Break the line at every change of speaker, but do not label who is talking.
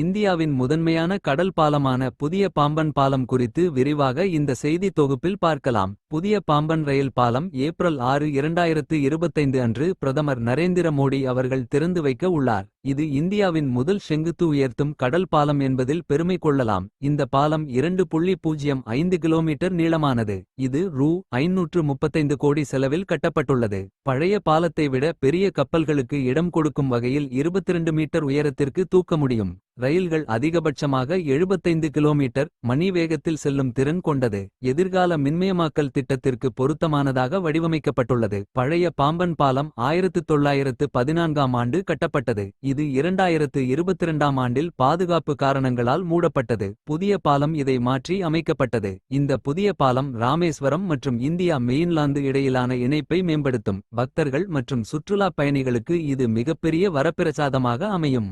இந்தியாவின் முதன்மையான கடல் பாலமான புதிய பாம்பன் பாலம் குறித்து விரிவாக இந்த செய்தி தொகுப்பில் பார்க்கலாம். புதிய பாம்பன் ரயில் பாலம் ஏப்ரல் ஆறு இரண்டாயிரத்து இருபத்தைந்து அன்று பிரதமர் நரேந்திர மோடி அவர்கள் திறந்து வைக்க உள்ளார். இது இந்தியாவின் முதல் செங்குத்து உயர்த்தும் கடல் பாலம் என்பதில் பெருமை கொள்ளலாம். இந்த பாலம் இரண்டு புள்ளி பூஜ்ஜியம் ஐந்து கிலோமீட்டர் நீளமானது. இது ரூ. ஐநூற்று முப்பத்தைந்து கோடி செலவில் கட்டப்பட்டுள்ளது. பழைய பாலத்தை விட பெரிய கப்பல்களுக்கு இடம் கொடுக்கும் வகையில் 22 மீட்டர் உயரத்திற்கு தூக்க முடியும். ரயில்கள் அதிகபட்சமாக 75 கிலோமீட்டர் மணி வேகத்தில் செல்லும் திறன் கொண்டது. எதிர்கால மின்மயமாக்கல் திட்டத்திற்கு பொருத்தமானதாக வடிவமைக்கப்பட்டுள்ளது. பழைய பாம்பன் பாலம் 1914ஆம் ஆண்டு கட்டப்பட்டது. இது 2022ஆம் ஆண்டில் பாதுகாப்பு காரணங்களால் மூடப்பட்டது. புதிய பாலம் இதை மாற்றி அமைக்கப்பட்டது. இந்த புதிய பாலம் ராமேஸ்வரம் மற்றும் இந்தியா மெயின்லாந்து இடையிலான இணைப்பை மேம்படுத்தும். பக்தர்கள் மற்றும் சுற்றுலாப் பயணிகளுக்கு இது மிகப்பெரிய வரப்பிரசாதமாக அமையும்.